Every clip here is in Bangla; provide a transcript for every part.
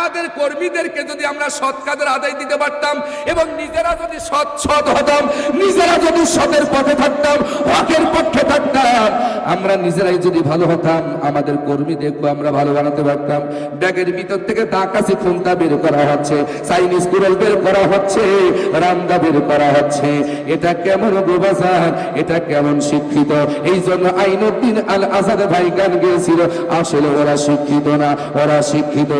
আমাদের কর্মীদেরকে যদি আমরা সৎ কাজের আদায় দিতে পারতাম এবং নিজেরা যদি সৎ সৎ হতাম, নিজেরা যদি সতের পথে থাকতাম, হকের পক্ষে থাকতাম, আমরা নিজেরাই যদি ভালো হতাম, আমাদের কর্মীদেরকে আমরা ভালো বানাতে পারতাম। ব্যাগের ভিতর থেকে দাকাশি ফোনটা বের করা হচ্ছে চাইনিজ কুড়াল বের করা হচ্ছে, রামদা বের করা হচ্ছে। এটা কেমন গোবাজার, এটা কেমন শিক্ষিত? এই জন্য আইনুদ্দিন আল আজাদ ভাই গান গেছিল আসলে ওরা শিক্ষিত না, ওরা শিক্ষিত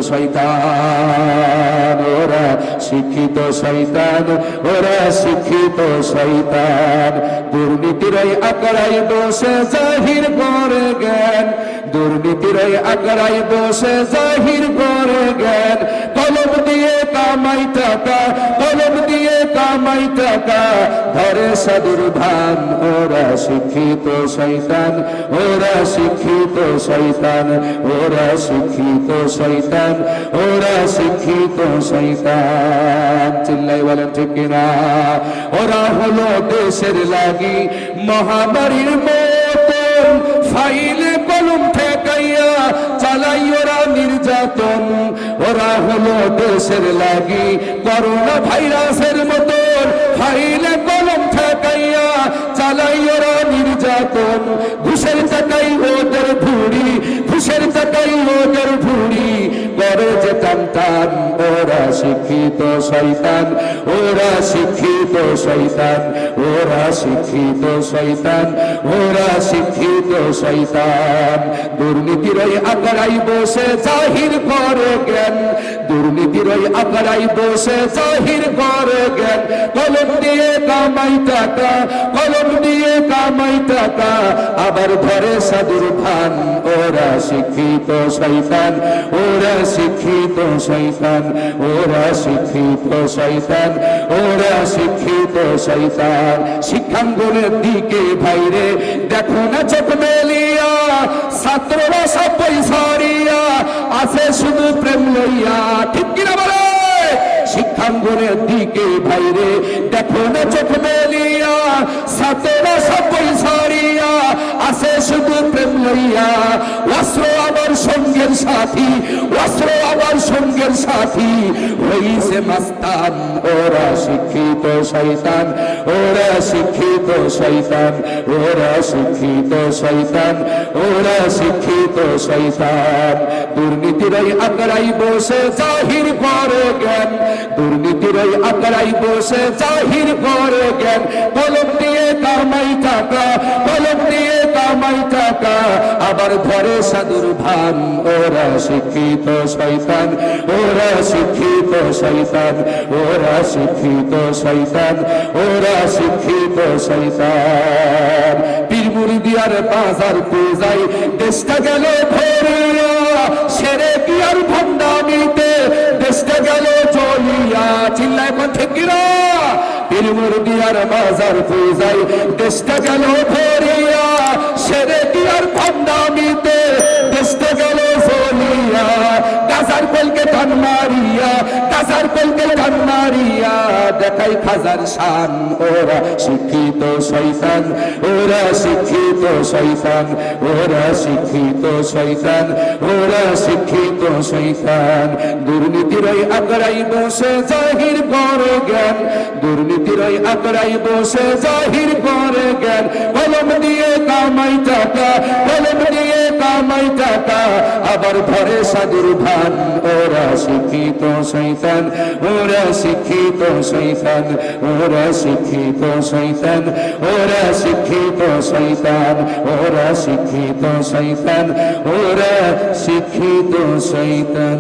শিক্ষিত শৈতান ওরা শিক্ষিত শৈতান দুর্নীতির আকড়াই বসে জাহির করে জ্ঞান। দুর্নীতির আকড়াই বসে জাহির করে জ্ঞান। কলম দিয়ে কামাই টাকা কামাই ধরে সাধুর ভান, ওরা শিক্ষিত শৈতান ওরা শিক্ষিত শৈতান ওরা শিক্ষিত শৈতান ওরা শিক্ষিত শৈতান চিল্লাই ঠিক ওরা হলো দেশের লাগি মহামারীর মতন। ফাইলে, কলম ঠেকাইয়া চালাই ওরা নির্যাতন। ওরা হলো দেশের লাগি করোনা ভাইরাসের মতন ফাইলে কলম ঠেকাইয়া চালাই ওরা নির্যাতন। ঘুষের টাকাই ওদের ভুড়ি, ঘুষের টাকাই ওদের ভুড়ি। করে যে ওরা শিক্ষিত শয়তান, ওরা শিক্ষিত শয়তান, ওরা শিক্ষিত শয়তান, ওরা শিক্ষিত শয়তান। দুর্নীতির আকারাই বসে জাহির করে জ্ঞান দুর্নীতির ওই আকারাই বসে জাহির করে জ্ঞান। কলম দিয়ে কামাই টাকা, কলম দিয়ে কামাই টাকা। আবার ঘরে সাধুর ভান, ওরা শিক্ষিত শৈতান ওরা শিক্ষিত শৈতান ওরা শিক্ষিত শৈতান ওরা শিক্ষিত শৈতান শিক্ষাঙ্গনের দিকে ভাইরে, দেখো না চোখ মেলিয়া, ছাত্ররা সব পয়সারিয়া আছে শুধু প্রেম লইয়া। ঠিক কিনা বলে? শিক্ষাঙ্গনের দিকে বাইরে দেখো না চোখ মেলিয়া, সাথে না সব পয়সারিয়া আছে শুধু প্রেম লইয়া, অস্ত্র সাথী অস্ত্র আমার সঙ্গের সাথী। হইছে মাস্তান, ওরা শিক্ষিত শয়তান, ওরা শিক্ষিত শয়তান, ওরা শিক্ষিত শয়তান, ওরা শিক্ষিত শয়তান। দুর্নীতির আকড়াই বসে জাহির করে জ্ঞান দুর্নীতির ওই আকড়াই বসে জাহির করে জ্ঞান। কলম দিয়ে কামাই টাকা, কলম দিয়ে কামাই টাকা আবার ধরে সাধুর ভান। ওরা শিক্ষিত শয়তান, ওরা শিক্ষিত শয়তান, ওরা শিক্ষিত শয়তান, ওরা শিক্ষিত শয়তান। পীর মুরিদিয়ার বাজার পূজাই দেশটা গেল ভরিয়া সেরে আর ভণ্ডামিতে দেশটা গেল চলিয়া। চিল্লায় পথে কিরা, পীর মুরিদিয়ার বাজার পূজাই দেশটা গেল ভরিয়া সেরে কি আর ভণ্ডামিতে দেশটা গেল চলিয়া গাজার কলকে টান মারিয়া, গাজার কলকে টান মারিয়া। দেখাই খাজার শান, ওরা শিক্ষিত শৈতান ওরা শিক্ষিত শৈতান ওরা শিক্ষিত শৈতান ওরা শিক্ষিত শৈতান দুর্নীতির ওই আকড়াই বসে জাহির করে জ্ঞান, দুর্নীতির ওই আকড়াই বসে জাহির করে জ্ঞান। কলম দিয়ে কামাই টাকা কলম দিয়ে কামাই টাকা আবার ধরে সাধুর ভান, ওরা শিক্ষিত শৈতান ওরা শিক্ষিত শৈতান ওরা শিক্ষিত শৈতান ওরা শিক্ষিত শৈতান ওরা শিক্ষিত শৈতান ওরা শিক্ষিত শৈতান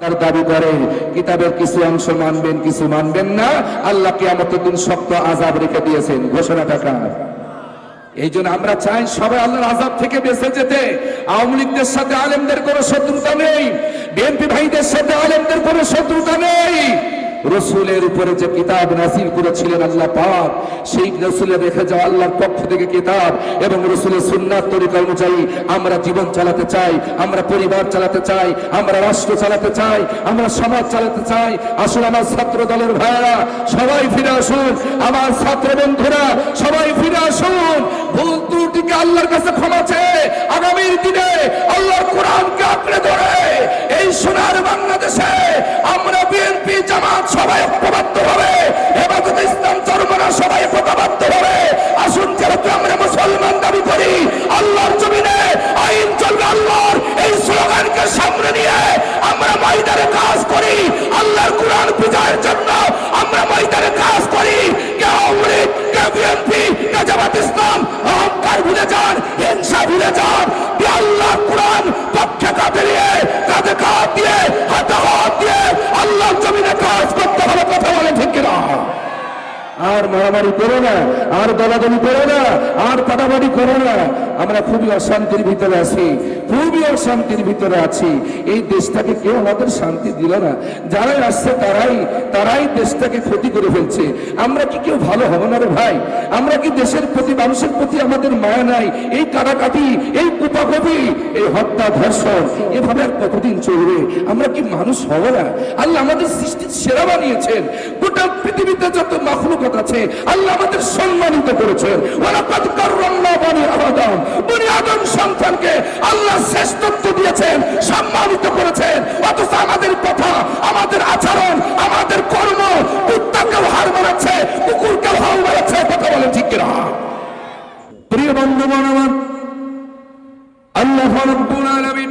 তার দাবি করেন, কিতাবের কিছু অংশ মানবেন, কিছু মানবেন না। আল্লাহ কিয়ামতের দিন শক্ত আজাব রেখে দিয়েছেন। ঘোষণাটা কার এই জন্য আমরা চাই সবাই আল্লাহর আজাব থেকে বেঁচে যেতে। আওয়ামী লীগদের সাথে আলেমদের কোনো শত্রুতা নেই। বিএনপি ভাইদের সাথে আলেমদের কোনো শত্রুতা নেই। রসুলের উপরে যে কিতাব নাসিল করেছিলেন আল্লাহ পাক, সেই রসুলে রেখে যাওয়া আল্লাহর পক্ষ থেকে কিতাব এবং রসুলের সুন্নার তরিকা অনুযায়ী আমরা জীবন চালাতে চাই, আমরা পরিবার চালাতে চাই, আমরা রাষ্ট্র চালাতে চাই, আমরা সমাজ চালাতে চাই। আসুন আমার ছাত্র দলের ভাইরা সবাই ফিরে আসুন। আমার ছাত্র বন্ধুরা, সবাই ফিরে আসুন। ভুল ত্রুটিকে আল্লাহর কাছে ক্ষমা চেয়ে আগামীর দিনে আল্লাহর কোরআনকে আঁকড়ে ধরে এই সোনার বাংলাদেশে আমরা বিএনপি জামাত সবাই ঐক্যবদ্ধ হবে। হেফাজতে ইসলাম ধর্ম না, সবাই ঐক্যবদ্ধ হবে। আসুন যেহেতু আমরা মুসলমান দাবি করি, আল্লাহর জমিনে আইন চলবে আল্লাহর। এই স্লোগানকে সামনে নিয়ে আমরা ময়দানে কাজ করি। আল্লাহর কোরআন বিজয়ের জন্য আমরা ময়দানে কাজ করি। কে অমৃত কে বিএনপি, কে জামাত ইসলাম, অহংকার ভুলে যান, হিংসা ভুলে যান। আল্লাহ কোরআন পক্ষে কাপড়িয়ে আর মারামারি করো না আর দলাদলি করো না আর পাটাপাটি করো না। আমরা খুবই অশান্তির ভিতরে আছি, খুবই অশান্তির ভিতরে আছি। এই দেশটাকে কেউ আমাদের শান্তি দিল না। যারাই আসছে তারাই তারাই দেশটাকে ক্ষতি করে ফেলছে। আমরা কি কেউ ভালো হব না রে ভাই? আমরা কি দেশের প্রতি, মানুষের প্রতি আমাদের মায়া নাই? এই কাটাকাটি, এই কুপাকপি, এই হত্যা, ধর্ষণ, এভাবে আর কতদিন চলবে? আমরা কি মানুষ হব না? আল্লাহ আমাদের সৃষ্টির সেরা বানিয়েছেন। গোটা পৃথিবীতে যত মাখলুকত আছে, আল্লাহ আমাদের সম্মানিত করেছেন। ওয়ালাকাদ কাররামনা বনি বনি আদম সন্তানকে আল্লাহ শ্রেষ্ঠত্ব দিয়েছেন, সম্মানিত করেছেন। অথচ আমাদের কথা, আমাদের আচরণ, আমাদের কর্ম কুত্তাকেও হার মারাচ্ছে কুকুরকেও হার মারাচ্ছে কথা বলেন ঠিক কিনা? প্রিয় বন্ধুগণ আমার, আল্লাহ রব্বুল আলামিন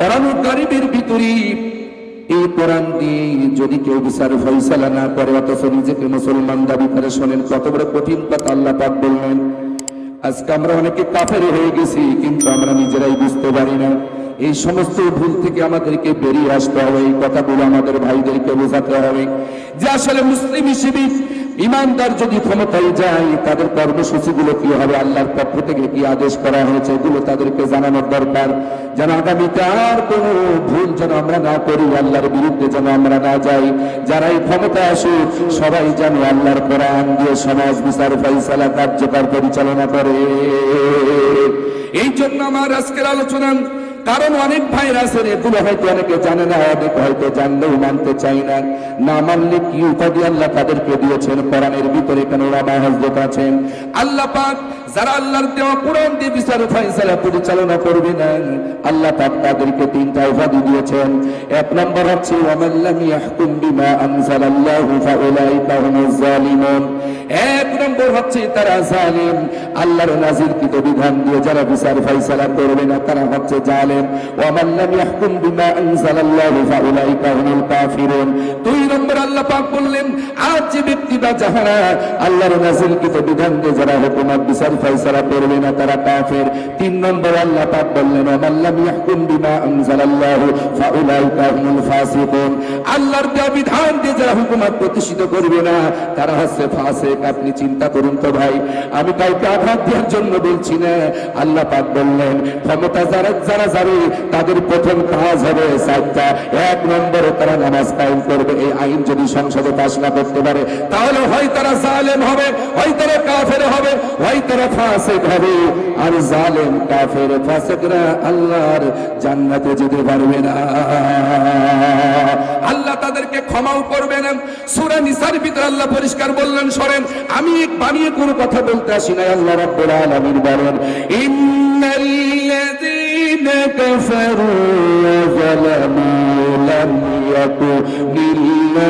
কোরআন কারিমের ভিতরে এই কোরআন দিয়ে যদি কেউ বিচার ফয়সালা না করে, অথচ নিজেকে মুসলমান দাবি করে শোনেন, কত বড় কঠিন কথা আল্লাহ পাক বললেন। আজকে আমরা অনেকে কাফের হয়ে গেছি, কিন্তু আমরা নিজেরাই বুঝতে পারি না। এই সমস্ত ভুল থেকে আমাদেরকে বেরিয়ে আসতে হবে, এই কথাগুলো আমাদের ভাইদেরকে বোঝাতে হবে যে আসলে মুসলিম হিসেবে ইমানদার যদি ক্ষমতায় যায়, তাদের কর্মসূচিগুলো কি হবে? আল্লাহর পক্ষ থেকে কি আদেশ করা হয়েছে? এগুলো তাদেরকে জানানোর দরকার। যেন আগামীতে আর কোনো ভুল যেন আমরা না করি, আল্লাহর বিরুদ্ধে যেন আমরা না যাই। যারা এই ক্ষমতা আসুক, সবাই যেন আল্লাহর কোরআন দিয়ে সমাজ বিচার ফয়সালা কার্যকর পরিচালনা করে। এই জন্য আমার আজকের আলোচনা কারণ অনেক ভাইরা আছেন এগুলো হয়তো অনেকে জানে না, অনেক হয়তো জানলেও মানতে চাই না। না মানলে কি উপাধি আল্লাহ তাদেরকে দিয়েছেন? কোরআনের ভিতরে কেন রাবা হজরত আছেন? আল্লাহ পাক যারা আল্লাহর দেওয়া কোরআন দিয়ে বিচার ফয়সালা পরিচালনা করবে না, আল্লাহ পাক তাদেরকে তিনটা উপাধি দিয়েছেন। এক নম্বর হচ্ছে ওয়ামাল্লাম ইয়াহকুম বিমা আনজালাল্লাহু ফাউলাইকা হুমুজ জালিমুন। এক নম্বর হচ্ছে, তারা জালিম, আল্লাহর নাজিরকৃত বিধান দিয়ে যারা বিচার ফয়সালা করবে না, তারা হচ্ছে জালিম। ওয়ামান লাম ইয়াহকুম বিমা আনজালাল্লাহু ফাউলাইকা হুমুল কাফিরুন। দুই নম্বর, আল্লাহ পাক বললেন, আজ যে ব্যক্তি বা যাহারা আল্লাহর নাজিরকৃত বিধান দিয়ে যারা হুকুমত বিচার ফয়সালা করবে না তারা কাফের। তিন নম্বর আল্লাহ পাক বললেন লাম ইয়াহকুম বিমা আনজালাল্লাহু ফাউলাইকা হুমুল ফাসিকুন। আল্লাহর দেওয়া বিধান দিয়ে যারা হুকুমত প্রতিষ্ঠিত করবে না, তারা হচ্ছে ফাসিক। আপনি চিন্তা করুন তো ভাই, আমি কাউকে আঘাত দেওয়ার জন্য বলছি না। আল্লাহ পাক বললেন, ক্ষমতা যারা যারা যাবে, তাদের প্রথম কাজ হবে সাতটা এক নম্বরে তারা নামাজ কায়েম করবে। এই আইন যদি সংসদে পাশ না করতে পারে, তাহলে হয় তারা জালেম হবে, হয় তারা কাফের হবে, হয় তারা ফাসিক হবে আর জালেম কাফের ফাসিকরা আল্লাহর জান্নাতে যেতে পারবে না। আল্লাহ তাদেরকে ক্ষমাও করবে না সূরা নিসার ভিতরে আল্লাহ পরিষ্কার বললেন, শোনেন, আমি এক বানিয়ে কোনো কথা বলতে আসি না আল্লাহ রাব্বুল আলামিন বলেন, ইন্নাল্লাযীনা কাফারু ওয়া যালামু লাম ইয়াকুনিল্লাহু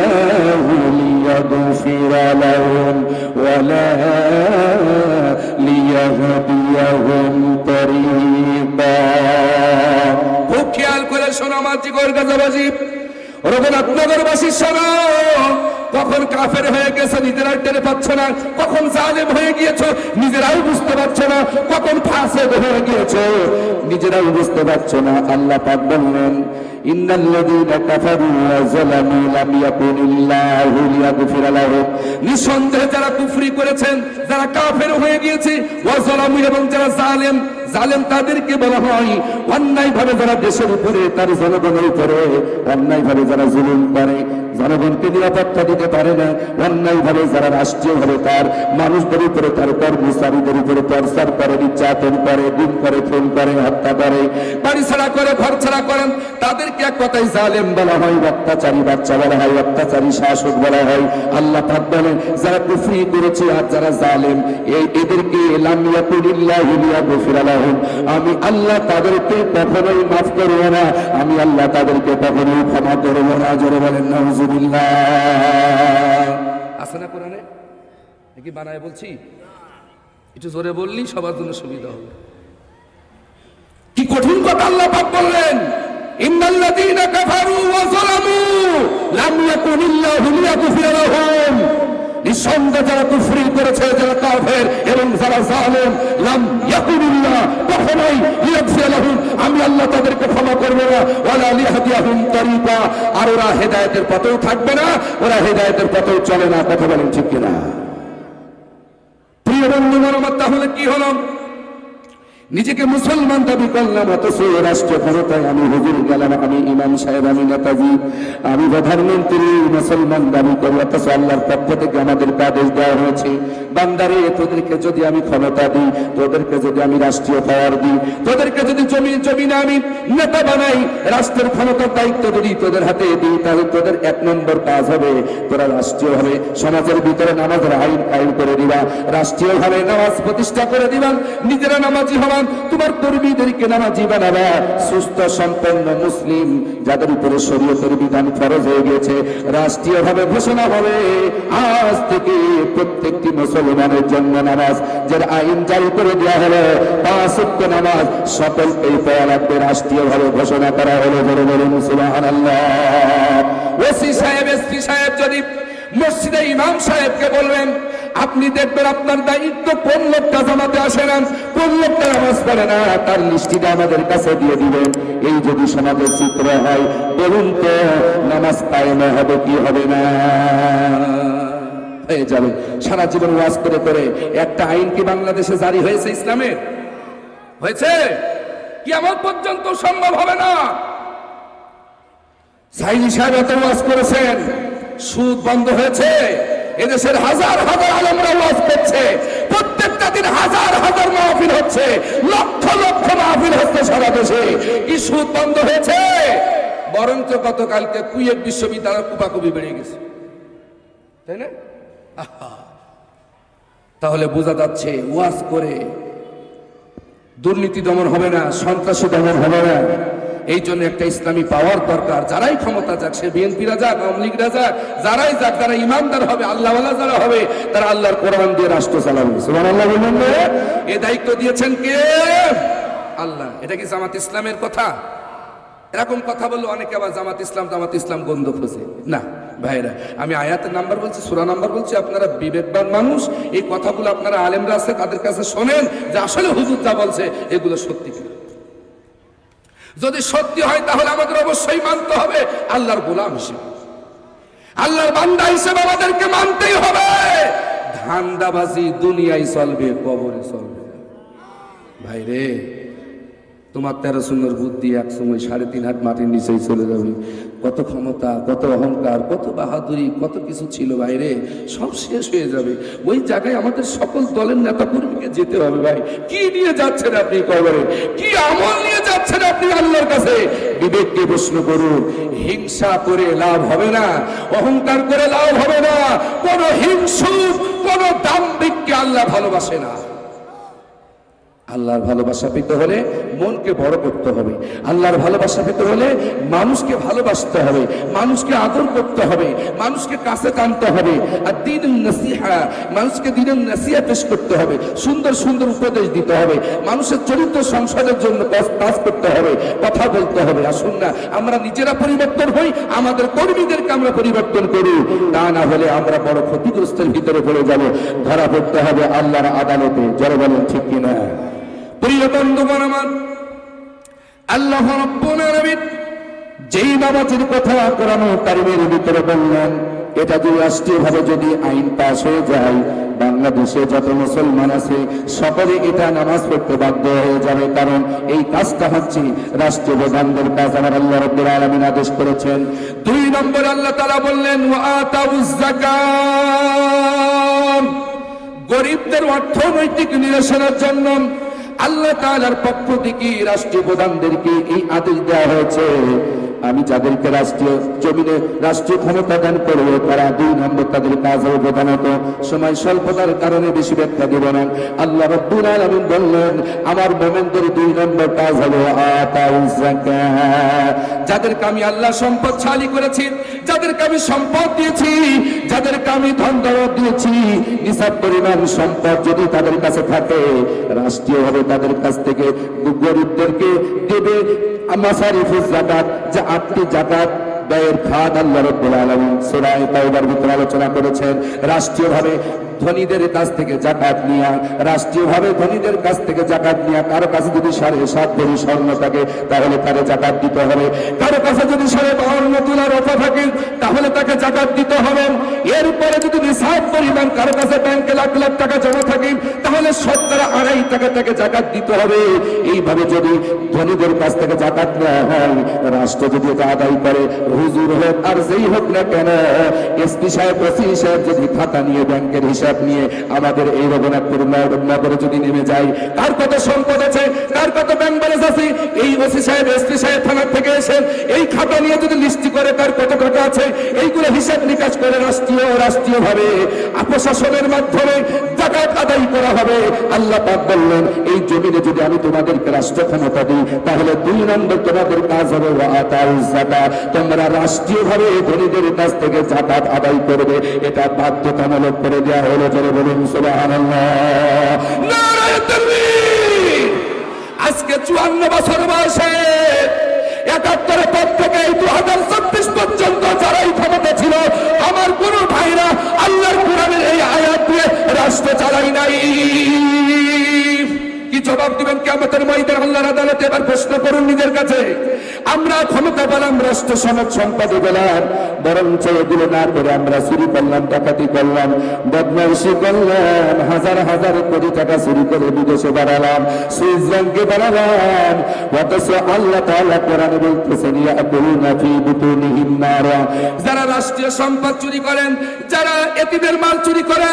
লিয়াগফিরা লাহুম ওয়ালা খুব খেয়াল করে শোনো আমার জিগর গাজাবাজি। রঘুনাথনগরবাসীর শোনো কখন কাফের হয়ে গেছে নিজেরাই টের পাচ্ছে না। কখন জালেম হয়ে গিয়েছো নিজেরাই বুঝতে পারছ না। কখন ফাসেদ হয়ে গিয়েছো নিজেরাই বুঝতে পারছ না। আল্লাহ পাক বললেন ইন্নাল্লাযীনা কাফারু ওয়া যালামু লাম ইয়াকুনিল্লাহু লিয়াগফিরা লাহুম। নিঃসন্দেহে যারা কুফরি করেছেন, যারা কাফের হয়ে গিয়েছে, ওয়া যালামু এবং যারা জালেম জালেম তাদেরকে বলা হয় অন্যায় ভাবে যারা দেশের উপরে, তার জনগণের উপরে। অন্যায় ভাবে যারা জুলুম করে, জনগণকে নিরাপত্তা দিতে পারে না। অন্যায় ভাবে যারা রাষ্ট্রীয় ভাবে তার মানুষদের উপরে, তার কর্মচারীদের উপরে টর্চার করে, নির্যাতন করে, গুম করে, খুন করে, হত্যা করে, বাড়ি ছাড়া করে, ঘর ছাড়া করেন, তাদেরকে এক কথায় জালেম বলা হয়, অত্যাচারী বাচ্চা বলা হয়, অত্যাচারী শাসক বলা হয়। আল্লাহ পাক বলেন, যারা কুফরি করেছে আর যারা জালেম, এই এদেরকে লামিয়া কুলিল্লাহু লিয়াগফিরা লাহুম আমি আল্লাহ তাদেরকে কখনোই মাফ করব না। আমি আল্লাহ তাদেরকে কখনোই ক্ষমা করব না। জোরে বলেন, নাউজুবিল্লাহ। আছে না কোরআনে? নাকি বানায় বলছি? একটু জোরে বললি সবার জন্য সুবিধা হবে। কি কঠিন কথা আল্লাহ পাক বললেন। ইন্নাল্লাযীনা কাফারু ওয়া যালামু লাম ইয়াকুনিল্লাহু লিয়াগফিরা লাহুম। নিঃসন্দেহে যারা কুফরি করেছে, যারা কাফের এবং যারা জালেম, লাম ইয়াকুলুল্লাহ, কখনোই লিয়াগফিরা আমি আল্লাহ তাদেরকে ক্ষমা করব না। ওয়ালা লিয়াহদিয়াহুম তরিকা। আর ওরা হেদায়েতের পথেও থাকবে না, ওরা হেদায়েতের পথেও চলে না। কথা বলেন ঠিক কিনা? প্রিয় বন্ধুগণ, আমার তাহলে কি হলো? নিজেকে মুসলমান দাবি করলাম, অথচ রাষ্ট্র ক্ষমতায় আমি হুজুর গেলাম, আমি ইমাম সাহেব, আমি নেতাজি, আমি প্রধানমন্ত্রী, মুসলমান দাবি করি, অথচ আল্লাহর পক্ষ থেকে আমাদেরকে আদেশ দেওয়া হয়েছে, বান্দারে, তোদেরকে যদি আমি ক্ষমতা দিই, তোদেরকে যদি আমি রাষ্ট্রীয় পাওয়ার দিই, তোদেরকে যদি জমি জমিনে আমি নেতা বানাই, রাষ্ট্রের ক্ষমতার দায়িত্ব যদি তোদের হাতে দিই, তাহলে তোদের এক নম্বর কাজ হবে, তোরা রাষ্ট্রীয় ভাবে সমাজের ভিতরে নামাজের আইন কায়েম করে দিবা রাষ্ট্রীয় ভাবে নামাজ প্রতিষ্ঠা করে দিবা, নিজেরা নামাজি হবান তোমার কর্মীদেরকে নামাজি বানাবা সুস্থ, সম্পন্ন মুসলিম, যাদের উপরে শরীয়তের বিধান ফরজ হয়ে গেছে রাষ্ট্রীয় ভাবে ঘোষণা হবে, আজ থেকে প্রত্যেকটি মুসলমানের জন্য নামাজ, যার আইন জারি করে দেওয়া হলো, পাঁচ নামাজ সকলকেই পড়া লাগবে রাষ্ট্রীয় ভাবে ঘোষণা করা হলো বলে বলুন, সুবহানাল্লাহ। ওসি সাহেব, এসপি সাহেব যদি মসজিদে ইমাম সাহেবকে বলবেন আপনি দেখবেন আপনার দায়িত্ব কোন লোকটা জামাতে আসে না, কোন লোকটা নামাজ পড়ে না, তার লিস্টিটা আমাদের কাছে দিয়ে দিবেন এই যদি সমাজের চিত্র হয়, বলুন তো, নামাজ কায়েমে হবে কি হবে না? হয়ে যাবে। সারা জীবন ওয়াজ করে করে, একটা আইন কি বাংলাদেশে জারি হয়েছে ইসলামের হয়েছে? কি আমার পর্যন্ত সম্ভব হবে না। সাইনি সাহেব এত ওয়াজ করেছেন, সুদ বন্ধ হয়েছে। এদেশের হাজার হাজার আলমরা ওয়াজ করছে। প্রত্যেকটা দিন হাজার হাজার মাহফিল হচ্ছে। লক্ষ লক্ষ মাহফিল হচ্ছে সারা দেশে। কি বন্ধ হয়েছে। বরঞ্চ গতকালকে কুয়েট বিশ্ববিদ্যালয় কুপাকুপি বেড়ে গেছে। তাই না। তাহলে বোঝা যাচ্ছে ওয়াজ করে দুর্নীতি দমন হবে না, সন্ত্রাসী দমন হবে না। এই জন্য একটা ইসলামী পাওয়ার দরকার। যারাই ক্ষমতা যাক, সে বিএনপিরা যাক, আওয়ামী লীগরা যাক, যারাই যাক, যারা ইমানদার হবে, আল্লাহওয়ালা যারা হবে, তারা আল্লাহর কোরআন দিয়ে রাষ্ট্র চালাবে। এ দায়িত্ব দিয়েছেন কে? আল্লাহ। এটা কি জামাত ইসলামের কথা? এরকম কথা বলল অনেকে আবার জামাত ইসলাম জামাত ইসলাম গন্ধ খোঁজে। না, ভাইরা, আমি আয়াতের নাম্বার বলছি, সুরা নাম্বার বলছি, আপনারা বিবেকবান মানুষ, এই কথাগুলো আপনারা আলেমরা আছে, তাদের কাছে শোনেন যে আসলে হুজুর যা বলছে, এগুলো সত্যি কিনা? যদি সত্যি হয়, তাহলে আমাদের অবশ্যই মানতে হবে। আল্লাহর গোলাম হিসেবে। আল্লাহর বান্দা হিসেবে আমাদেরকে মানতেই হবে। ধান্দাবাজি দুনিয়ায় চলবে, কবরে চলবে। ভাই রে তোমার তেরো সুন্দর বুদ্ধি এক সময় সাড়ে তিন হাত মাটির নিচেই চলে যাবে। কত ক্ষমতা, কত অহংকার, কত বাহাদুরি, কত কিছু ছিল বাইরে সব শেষ হয়ে যাবে। ওই জায়গায় আমাদের সকল দলের নেতা কর্মীকে যেতে হবে ভাই। কি নিয়ে যাচ্ছেন আপনি কবরে? কি আমল নিয়ে যাচ্ছেন আপনি আল্লাহর কাছে। বিবেককে প্রশ্ন করুন, হিংসা করে লাভ হবে না, অহংকার করে লাভ হবে না, কোন হিংসুক, কোন দাম্ভিককে আল্লাহ ভালোবাসে না। আল্লাহর ভালোবাসা পেতে হলে মনকে বড় করতে হবে। আল্লাহর ভালোবাসা পেতে হলে মানুষকে ভালোবাসতে হবে, মানুষকে আদর করতে হবে, মানুষকে কাছে টানতে হবে। আর দিন নসিহা, মানুষকে দিনের নসিহা পেশ করতে হবে, সুন্দর সুন্দর উপদেশ দিতে হবে, মানুষের চরিত্র সংসারের জন্য কাজ করতে হবে, কথা বলতে হবে। আসুন না, আমরা নিজেরা পরিবর্তন হই, আমাদের কর্মীদেরকে আমরা পরিবর্তন করি। তা না হলে আমরা বড় ক্ষতিগ্রস্তের ভিতরে পড়ে যাব। ধরা পড়তে হবে আল্লাহর আদালতে যারা বলেন ঠিক কিনা? প্রিয় বন্ধুগণ আমার। আল্লাহ রাব্বুল যেই নামাজের কথা কোরআন কারিমের ভিতরে বললেন, এটা যদি রাষ্ট্রীয়ভাবে যদি আইন পাস হয়ে যায়, বাংলাদেশে যত মুসলমান আছে, সকলে এটা নামাজ পড়তে বাধ্য হয়ে যাবে। কারণ এই কাজটা হচ্ছে রাষ্ট্রীয় প্রধানদের কাজ, আমার আল্লাহ রব্বুল আলামিন আদেশ করেছেন। দুই নম্বর আল্লাহ তাআলা বললেন গরিবদের অর্থনৈতিক নিরসনের জন্য আল্লাহ তালার পক্ষ থেকে রাষ্ট্রীয় প্রধানদেরকে এই আদেশ দেওয়া হয়েছে আমি যাদেরকে রাষ্ট্রীয় জমিনে রাষ্ট্রীয় ক্ষমতা দান করব, তারা দুই নম্বর তাদের কাজ হবে প্রধানত সময় স্বল্পতার কারণে বেশি ব্যাখ্যা দিব না। আল্লাহ রব্বুল আলামিন বললেন, আমার মোমেনদের দুই নম্বর কাজ যাকাত যাদেরকে আমি আল্লাহ সম্পদ সম্পদশালী করেছি, যাদেরকে আমি সম্পদ দিয়েছি, যাদেরকে আমি ধন দৌলত দিয়েছি, নিসাব পরিমাণ সম্পদ যদি তাদের কাছে থাকে, রাষ্ট্রীয়ভাবে তাদের কাছ থেকে গরিবদেরকে দেবে মাসারিফুজ জাকাত যে আটটি জাকাত ব্যয়ের খাত আল্লাহ রব্বুল আলমিন সোনায় তাইবার ভিতরে আলোচনা করেছেন। রাষ্ট্রীয়ভাবে ধনীদের কাছ থেকে জাকাত নিয়া, রাষ্ট্রীয়ভাবে ধনীদের কাছ থেকে জাকাত নিয়া, কারও কাছে যদি সাড়ে সাত ভরি স্বর্ণ থাকে, তাহলে তারে জাকাত দিতে হবে। কারও কাছে যদি সাড়ে বাউন্ন তোলা রফা থাকে, তাহলে তাকে জাকাত দিতে হবে। এরপরে যদি নিসাব পরিমাণ কারও কাছে ব্যাংকে লাখ লাখ টাকা জমা থাকে, তাহলে শতকরা আড়াই টাকা তাকে জাকাত দিতে হবে। এইভাবে যদি ধনীদের কাছ থেকে জাকাত নেওয়া হয়, রাষ্ট্র যদি এটা আদায় করে, হুজুর হোক আর যেই হোক না কেন, এসপি সাহেব, ওসি সাহেব যদি খাতা নিয়ে ব্যাংকের হিসাব নিয়ে আমাদের এই রঘুনাথপুর নগরে যদি নেমে যায় কার কত সম্পদ আছে কার কত ব্যাংক ব্যালেন্স আছে? এই ওসি সাহেব এসপি সাহেব থানার থেকে এসে এই খাতা নিয়ে যদি লিস্টি করে তার কত টাকা আছে, এইগুলো হিসাব নিকাশ করে রাষ্ট্রীয় রাষ্ট্রীয় ভাবে প্রশাসনের মাধ্যমে জাকাত আদায় করা হবে। আল্লাহ পাক বললেন, এই জমিনে যদি আমি তোমাদেরকে রাষ্ট্র ক্ষমতা দিই, তাহলে দুই নম্বর তোমাদের কাজ হবে তোমরা রাষ্ট্রীয়ভাবে ধনীদের কাছ থেকে জাকাত আদায় করবে। এটা বাধ্যতামূলক করে দেওয়া হলো। বলুন, সুবহানাল্লাহ। নারায়ে তাকবীর আজকে চুয়ান্ন বছর বয়সে একাত্তরের পর থেকে দু হাজার চব্বিশ পর্যন্ত যারা এই ক্ষমতা ছিল, আমার কোন ভাইরা আল্লাহর কোরআনের এই আয়াত দিয়ে রাষ্ট্র চালাই নাই। কি জবাব দিবেন কেমতের মহিদের আল্লাহর আদালতে? এবার প্রশ্ন করুন নিজের কাছে। আমরা ক্ষমতা পেলাম, রাষ্ট্র সমাজ সম্পাদে পেলাম বরঞ্চ এগুলো না করে আমরা চুরি করলাম, ডাকাতি করলাম, বদমাইশি করলাম, হাজার হাজার কোটি টাকা চুরি করে বিদেশে বাড়ালাম ব্যাংকে বাড়ালাম। অথচ আল্লাহ তাআলা কোরআনে বলতেছেন ইয়াকুলুনা ফি বুতুনিহিম যারা রাষ্ট্রীয় সম্পদ চুরি করেন, যারা এতিদের মাল চুরি করে,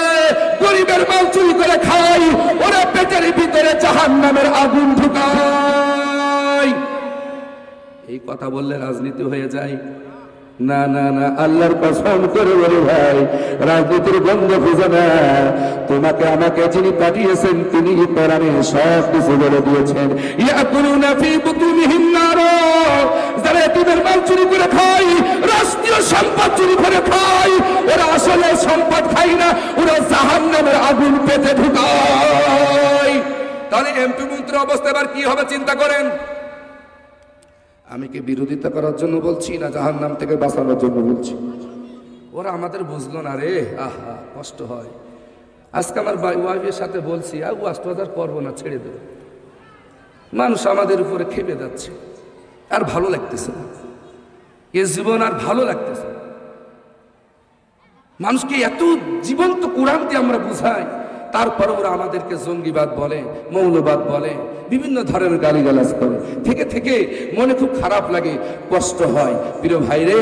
গরিবের মাল চুরি করে খায়, ওরা পেটের ভিতরে জাহান্নামের আগুন ঢুকায়। এই কথা বললে রাজনীতি হয়ে যায়। না না না, আল্লাহর কসম করে বলে ভাই, রাজনীতির গন্ধ খুঁজে না। তোমাকে আমাকে যিনি পাঠিয়েছেন, তিনি কোরআনে সব কিছু বলে দিয়েছেন। ইয়াকুলুনা ফি বুতুনিহিম নার, যারা এতিমের মাল চুরি করে খায়, রাষ্ট্রীয় সম্পদ চুরি করে খায়, ওরা আসলে সম্পদ খায় না, ওরা জাহান্নামের আগুন পেতে ঢুকায়। তাহলে এমপি মন্ত্রী অবস্থা এবার কি হবে, চিন্তা করেন? আমি কি বিরোধিতা করার জন্য বলছি না জাহান নাম থেকে বাঁচানোর জন্য বলছি? ওরা আমাদের বুঝলো না রে। আহা, কষ্ট হয়। আজকে আমার ওয়াইফের সাথে বলছি, আর ওয়াজ আর করব না, ছেড়ে দেবো। মানুষ আমাদের উপরে খেপে যাচ্ছে। আর ভালো লাগতেছে না। এ জীবন আর ভালো লাগতেছে মানুষকে এত জীবন্ত কোরআন দিয়ে আমরা বুঝাই। তারপরে ওরা আমাদেরকে জঙ্গিবাদ বলে, মৌলবাদ বলে, বিভিন্ন ধরনের গালিগালাজ করে। থেকে থেকে মনে খুব খারাপ লাগে, কষ্ট হয়। প্রিয় ভাই রে,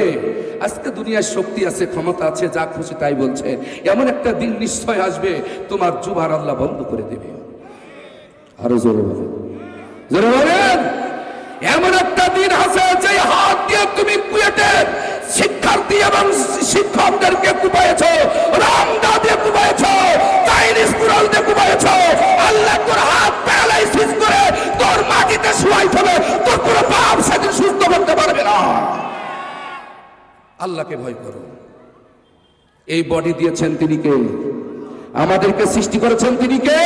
আজকে দুনিয়ার শক্তি আছে, ক্ষমতা আছে, যা খুশি তাই বলছে। এমন একটা দিন নিশ্চয় আসবে, তোমার জুবার আল্লাহ বন্ধ করে দেবে। আরও জোরে বলেন। জোরে বলেন। এমন একটা দিন আছে যে হাত দিয়ে তুমি কুয়েটের শিক্ষার্থী এবং শিক্ষকদেরকে কুপায়েছ রামদা দিয়ে কুপায়েছ, চাইনিজ কুড়াল দিয়ে কুপায়েছ, আল্লাহ তোর হাত প্যারালাইসিস করে তোর মাটিতে শুয়াই ফেলে, তোর কোনো বাপ সেদিন সুস্থ করতে পারবে না। আল্লাহকে ভয় করো। এই বডি দিয়েছেন তিনি কে? আমাদেরকে সৃষ্টি করেছেন তিনি কে?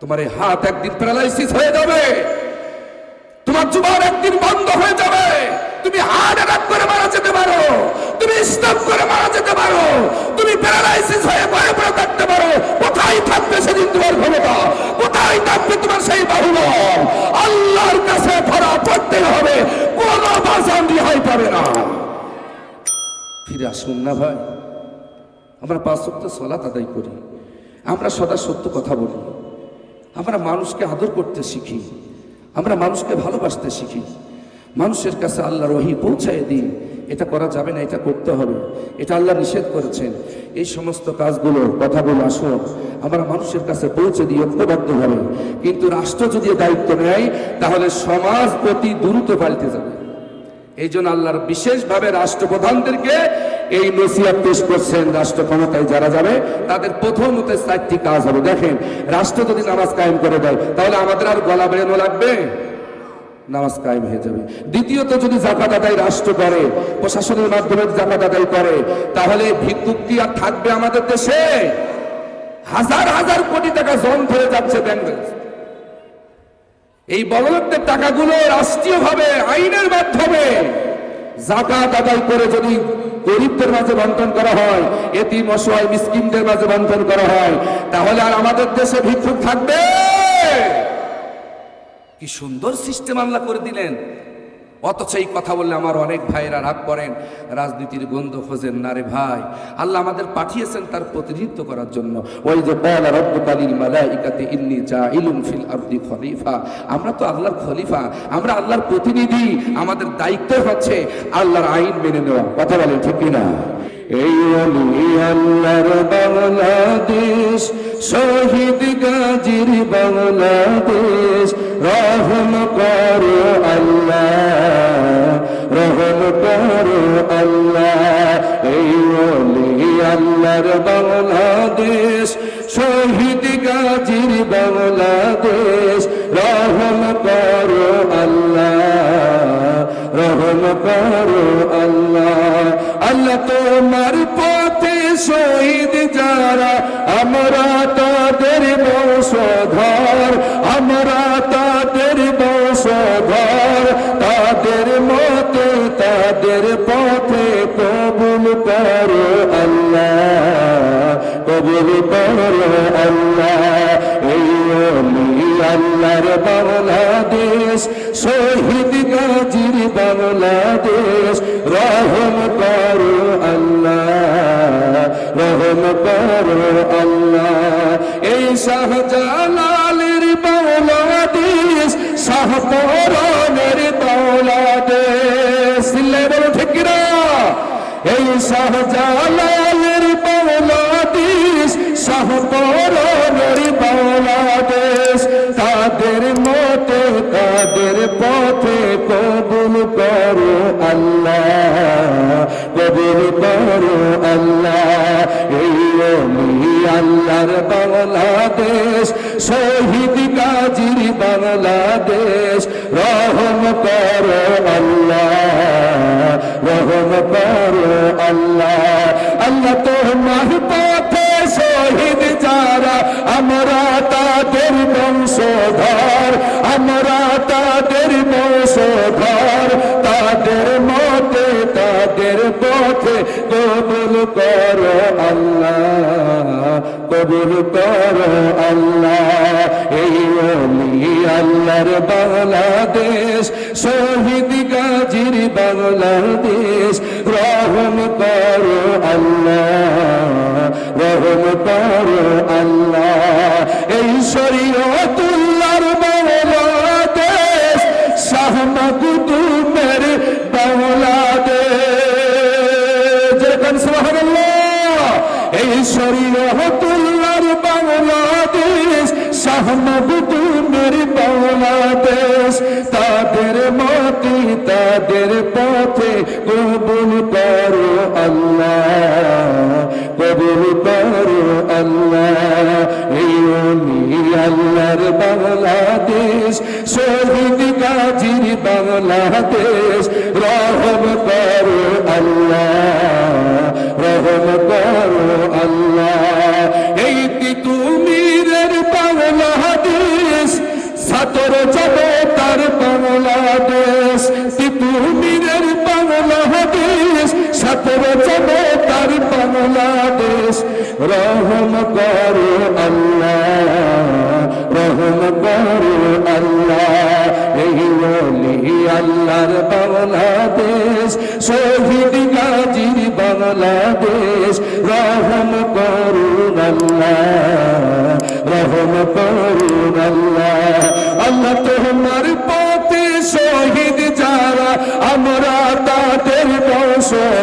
তোমার এই হাত একদিন প্যারালাইসিস হয়ে যাবে, তোমার জুবান একদিন বন্ধ হয়ে যাবে। তুমি হার্ট অ্যাটাক করে মারা যেতে পারো। তুমি স্টপ করে মারা যেতে পারো। তুমি প্যারালাইসিস হয়ে ভয়ে পড়ে থাকতে পারো। কোথায় থাকবে সেদিন তোমার ক্ষমতা? কোথায় থাকবে তোমার সেই বাহুবল? আল্লাহর কাছে ধরা পড়তে হবে। কোনো বাজান রিহাই পাবে না। ফিরে আসুন না ভাই। আমরা পাঁচ সপ্তাহ সলাত আদায় করি। আমরা সদা সত্য কথা বলি। আমরা মানুষকে আদর করতে শিখি। আমরা মানুষকে ভালোবাসতে শিখি। মানুষের কাছে আল্লাহ রহি পৌঁছায় দিন। এটা করা যাবে না, এটা করতে হবে। এটা আল্লাহ নিষেধ করেছেন। এই সমস্ত কাজগুলো, কথাগুলো আসুন। আমরা মানুষের কাছে পৌঁছে দিই ঐক্যবদ্ধ হবে কিন্তু রাষ্ট্র যদি দায়িত্ব নেয়, তাহলে সমাজ প্রতি দ্রুত পাল্টে যাবে। এই জন্য আল্লাহর বিশেষভাবে রাষ্ট্রপ্রধানদেরকে এই নসিহত পেশ করছেন রাষ্ট্র ক্ষমতায় যারা যাবে, তাদের প্রথমত চারটি কাজ হবে। দেখেন, রাষ্ট্র যদি নামাজ কায়েম করে দেয়, তাহলে আমাদের আর গলা বেরোনো লাগবে? নামাজ কায়েম হয়ে যাবে। দ্বিতীয়ত, যদি জাকাত আদায় রাষ্ট্র করে, প্রশাসনের মাধ্যমে জাকাত আদায় করে, তাহলে ভিক্ষুক আর থাকবে আমাদের দেশে? হাজার হাজার কোটি টাকা জন ধরে যাচ্ছে ব্যাংক এই বড়লোকদের টাকাগুলো রাষ্ট্রীয়ভাবে, আইনের মাধ্যমে জাকাত আদায় করে যদি গরিবদের মাঝে বন্টন করা হয়, এতিম, অসহায়, মিসকিনদের মাঝে বন্টন করা হয়, তাহলে আর আমাদের দেশে ভিক্ষুক থাকবে? কি সুন্দর সিস্টেম আল্লাহ করে দিলেন। অথচ এই কথা বললে আমার অনেক ভাইয়েরা রাগ করেন, রাজনীতির গন্ধ খোঁজেন না রে ভাই। আল্লাহ আমাদের পাঠিয়েছেন তার প্রতিনিধিত্ব করার জন্য। ওই যে খলিফা। আমরা তো আল্লাহর খলিফা, আমরা আল্লাহর প্রতিনিধি, আমাদের দায়িত্ব হচ্ছে আল্লাহর আইন মেনে নেওয়া। কথা বলেন ঠিক কিনা? এই অলি আল্লাহর বাংলাদেশ, শহীদ গাজীর বাংলাদেশ, রহম করো আল্লাহ, রহম করো আল্লাহ। এই অলি আল্লাহর বাংলাদেশ, শহীদ গাজীর বাংলাদেশ আল্লাহর বাংলাদেশ, শহীদ গাজীর বাংলাদেশ। রহম করো আল্লাহ, রহম করো আল্লাহ। এই শাহজালালের বাংলাদেশ শাহপরনের বাংলাদেশ। সিল্লাই বলো ঠিক এই শাহজালালের কবুল করো আল্লাহ, কবুল করো আল্লাহ। এই আল্লাহর বাংলাদেশ, শহীদ গাজীর বাংলাদেশ। রহম করো আল্লাহ, রহম করো আল্লাহ। আল্লাহ তোমার পথে শহীদ যারা, আমরা তাদের বংশধর। পথে কবুল করো আল্লাহ, কবুল করো আল্লাহ। এই অলি আল্লাহর বাংলাদেশ, শহীদ গাজীর বাংলাদেশ, রহম করো আল্লাহ, রহম করো আল্লাহ। এই শরীয়তুল্লাহর শরীয়তুল্লাহর বাংলাদেশ শাহ মখদুমের বাংলাদেশ। তাদের মতি তাদের পথে কবুল করো আল্লাহ, কবুল করো আল্লাহ। এই আল্লাহর বাংলাদেশ, শহীদ গাজীর বাংলাদেশ, রহম করো আল্লাহ। করো আল্লাহ। এই তিতুমিরের বাংলাদেশ? সাতর যাবে তার বাংলাদেশ। তিতুমিরের বাংলাদেশ? সাতর যাবে তার বাংলাদেশ। রহম করো আল্লাহ, রহম করো আল্লাহ। বলি আল্লাহর বাংলাদেশ, শহীদ গাজীর বাংলাদেশ। রহম করুন আল্লাহ, রহম করুন আল্লাহ। আল্লাহ তোমার পথে শহীদ যারা, আমরা তাদের বংশধর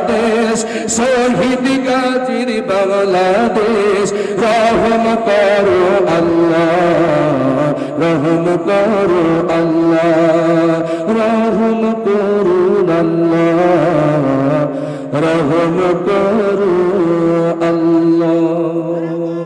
বাংলাদেশ শহীদ গাজির বাংলাদেশ, রহম করো আল্লাহ, রহম করো আল্লাহ, রহম করুন আল্লাহ, রহম করো